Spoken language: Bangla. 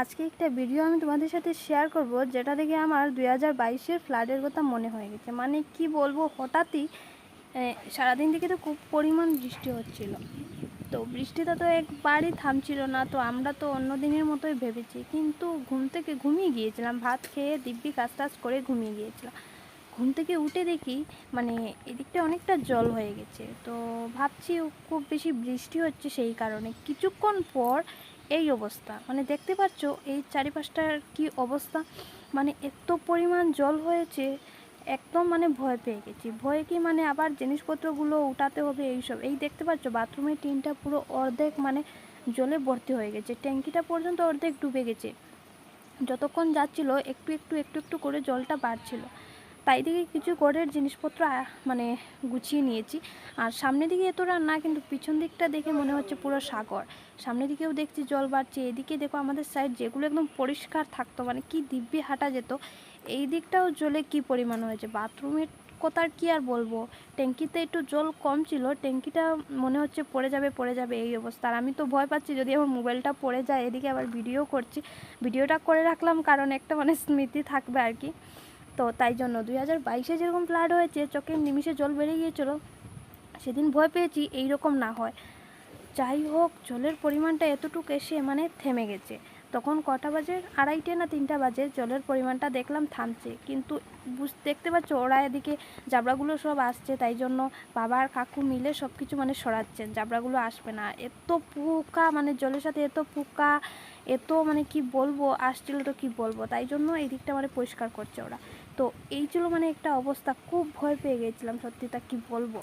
আজকে একটা ভিডিও আমি তোমাদের সাথে শেয়ার করব, যেটা দেখে আমার দুই হাজার বাইশের ফ্লাডের কথা মনে হয়ে গেছে। মানে কি বলব, হঠাৎই সারাদিন থেকে তো খুব পরিমাণ বৃষ্টি হচ্ছিল। তো বৃষ্টিটা তো একবারই থামছিল না, তো আমরা তো অন্য দিনের মতোই ভেবেছি। কিন্তু ঘুম থেকে ঘুমিয়ে গিয়েছিলাম, ভাত খেয়ে দিব্যি কাজ টাজ করে ঘুমিয়ে গিয়েছিলাম। ঘুম থেকে উঠে দেখি মানে এদিকটা অনেকটা জল হয়ে গেছে। তো ভাবছি খুব বেশি বৃষ্টি হচ্ছে সেই কারণে। কিছুক্ষণ পর এই অবস্থা। মানে দেখতে পাচ্ছ এই চারিপাশটার কি অবস্থা? মানে এত পরিমাণ জল হয়েছে, একদম মানে ভয় পেয়ে গেছি। ভয়ে কি মানে আবার জিনিসপত্রগুলো উঠাতে হবে এইসব? এই দেখতে পাচ্ছ বাথরুমের টিনটা পুরো অর্ধেক মানে জলে ভর্তি হয়ে গেছে। ট্যাঙ্কিটা পর্যন্ত অর্ধেক ডুবে গেছে। যতক্ষণ যাচ্ছিল একটু একটু একটু একটু করে জলটা বাড়ছিল। তাই দিকে কিছু ঘরের জিনিসপত্র মানে গুছিয়ে নিয়েছি। আর সামনের দিকে এতটা না কিন্তু পিছন দিকটা দেখে মনে হচ্ছে পুরো সাগর। সামনের দিকেও দেখছি জল বাড়ছে, এদিকে দেখো আমাদের সাইড যেগুলো একদম পরিষ্কার থাকতো মানে কি দিব্যি হাঁটা যেত, এই দিকটাও জলে কি পরিমাণ হয়েছে? বাথরুমের কথা আর কি আর বলব? ট্যাঙ্কিতে একটু জল কম ছিল, ট্যাঙ্কিটা মনে হচ্ছে পড়ে যাবে পড়ে যাবে এই অবস্থা। আর আমি তো ভয় পাচ্ছি যদি আমার মোবাইলটা পড়ে যায়, এদিকে আবার ভিডিও করছি। ভিডিওটা করে রাখলাম, কারণ একটা মানে স্মৃতি থাকবে আর কি। তো তাই জন্য দুই হাজার বাইশে যেরকম ফ্লাড হয়েছে, চোখের নিমিষে জল বেড়ে গিয়েছিল, সেদিন ভয় পেয়েছি এই রকম না হয়। যাই হোক, জলের পরিমাণটা এতটুকু এসে মানে থেমে গেছে। তখন কটা বাজে? আড়াইটে না তিনটা বাজে? জলের পরিমাণটা দেখলাম থামছে। কিন্তু বুঝ, দেখতে পাচ্ছ ওরা এদিকে জাবড়াগুলো সব আসছে, তাই জন্য বাবা আর কাকু মিলে সব কিছু মানে সরাচ্ছেন। জাবড়াগুলো আসবে না। এত পোকা মানে জলের সাথে এত পোকা, এত মানে কি বলব, আসছিল তো কি বলব? তাই জন্য এই দিকটা মানে পরিষ্কার করছে ওরা। তো এই ছিল মানে একটা অবস্থা। খুব ভয় পেয়ে গেছিলাম, সত্যি তা কি বলব?